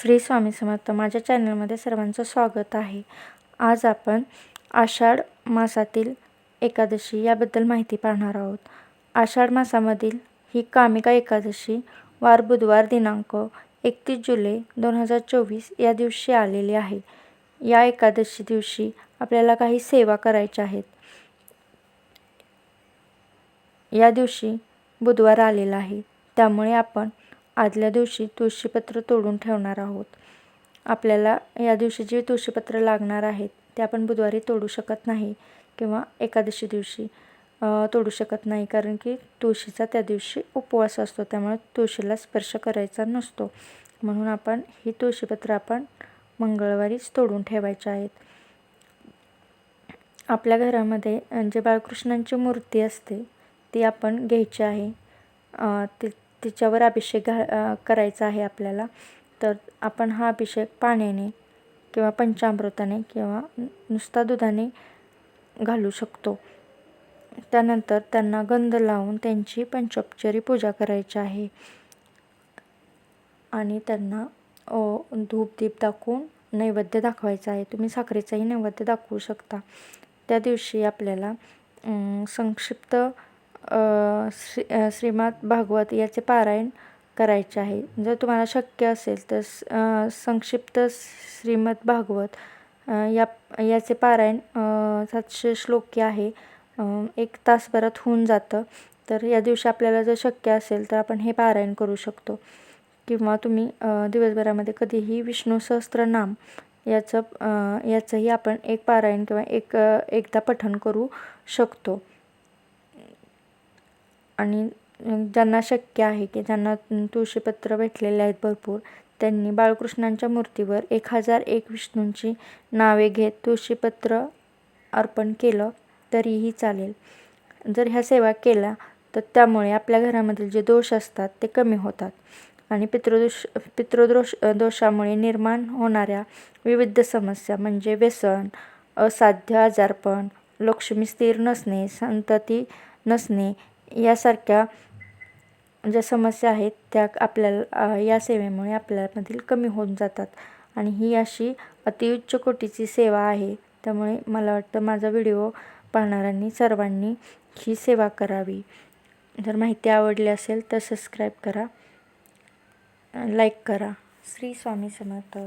श्री स्वामी समर्थ माझ्या चॅनलमध्ये सर्वांचं स्वागत आहे. आज आपण आषाढ मासातील एकादशी याबद्दल माहिती पाहणार आहोत. आषाढ मासामधील ही कामिका एकादशी वार बुधवार दिनांक एकतीस जुलै दोन हजार चोवीस या दिवशी आलेली आहे. या एकादशी दिवशी आपल्याला काही सेवा करायच्या आहेत. या दिवशी बुधवार आलेला आहे. त्यामुळे आपण आदल्या दिवशी तुळशीपत्र तोडून ठेवणार आहोत. आपल्याला या दिवशी जी तुळशीपत्र लागणार आहेत ते आपण बुधवारी तोडू शकत नाही किंवा एकादशी दिवशी तोडू शकत नाही. कारण की तुळशीचा त्या दिवशी उपवास असतो त्यामुळे तुळशीला स्पर्श करायचा नसतो. म्हणून आपण ही तुळशीपत्र आपण मंगळवारीच तोडून ठेवायचे आहेत. आपल्या घरामध्ये जे बाळकृष्णांची मूर्ती असते ती आपण घ्यायची आहे. ती तिच्यावर अभिषेक घा करायचा आहे आपल्याला. तर आपण हा अभिषेक पाण्याने किंवा पंचामृताने किंवा नुसता दुधाने घालू शकतो. त्यानंतर त्यांना गंध लावून त्यांची पंचोपचारी पूजा करायची आहे. आणि त्यांना धूप दीप दाखवून नैवेद्य दाखवायचा आहे. तुम्ही साखरेचाही नैवेद्य दाखवू शकता. त्या दिवशी आपल्याला संक्षिप्त श्री श्रीमद भागवत याचे पारायण करायचे आहे. जर तुम्हाला शक्य असेल तर संक्षिप्त श्रीमद भागवत या याचे पारायण सातशे श्लोकी आहे. एक तासभरात होऊन जातं. तर या दिवशी आपल्याला जर शक्य असेल तर आपण हे पारायण करू शकतो. किंवा तुम्ही दिवसभरामध्ये कधीही विष्णू सहस्त्रनाम याचं याचंही आपण एक पारायण किंवा एक एकदा पठण करू शकतो. आणि ज्यांना शक्य आहे की ज्यांना तुळशीपत्र भेटलेले आहेत भरपूर त्यांनी बाळकृष्णांच्या मूर्तीवर एक हजार एक विष्णूंची नावे घेत तुळशीपत्र अर्पण केलं तरीही चालेल. जर ह्या सेवा केल्या तर त्यामुळे आपल्या घरामधील जे दोष असतात ते कमी होतात आणि पितृदोष पितृदोष दोषामुळे निर्माण होणाऱ्या विविध समस्या म्हणजे व्यसन असाध्य आजारपण लक्ष्मी स्थिर नसणे संतती नसणे यासारख्या ज्या समस्या आहेत त्या आपल्याला या सेवेमुळे आपल्यामधील कमी होऊन जातात. आणि ही अशी अतिउच्च कोटीची सेवा आहे. त्यामुळे मला वाटतं माझा व्हिडिओ पाहणाऱ्यांनी सर्वांनी ही सेवा करावी. जर माहिती आवडली असेल तर सबस्क्राईब करा. लाईक करा. श्री स्वामी समर्थ.